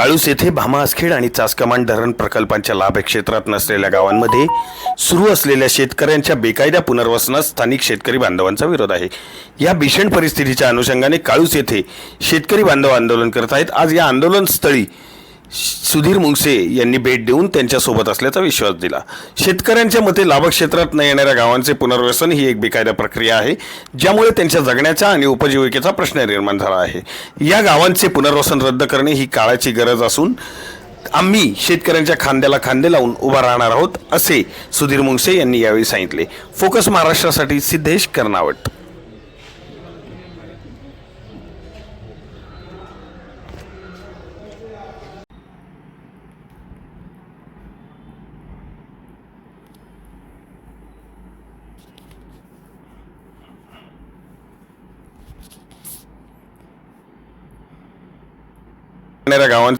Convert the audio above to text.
काळूस येथे भामा आसखेड आणि चासकमान धरण प्रकल्पांच्या लाभ क्षेत्रात नसलेल्या गावांमध्ये सुरू असलेल्या शेतकऱ्यांच्या बेकायदा पुनर्वसनास स्थानिक शेतकरी बांधवांचा विरोध आहे. या भीषण परिस्थितीच्या अनुषंगाने काळूस येथे शेतकरी बांधव आंदोलन करत आहेत. आज या आंदोलन स्थळी सुधीर मुंगसे यांनी भेट देऊन त्यांच्यासोबत असल्याचा विश्वास दिला. शेतकऱ्यांच्या मते लाभक्षेत्रात न येणाऱ्या गावांचे पुनर्वसन ही एक बेकायदा प्रक्रिया आहे ज्यामुळे त्यांच्या जगण्याचा आणि उपजीविकेचा प्रश्न निर्माण झाला आहे. या गावांचे पुनर्वसन रद्द करणे ही काळाची गरज असून आम्ही शेतकऱ्यांच्या खांद्याला खांदे लावून उभा राहणार आहोत असे सुधीर मुंगसे यांनी यावेळी सांगितले. फोकस महाराष्ट्रासाठी सिद्धेश कर्नावट. येणाऱ्या गावां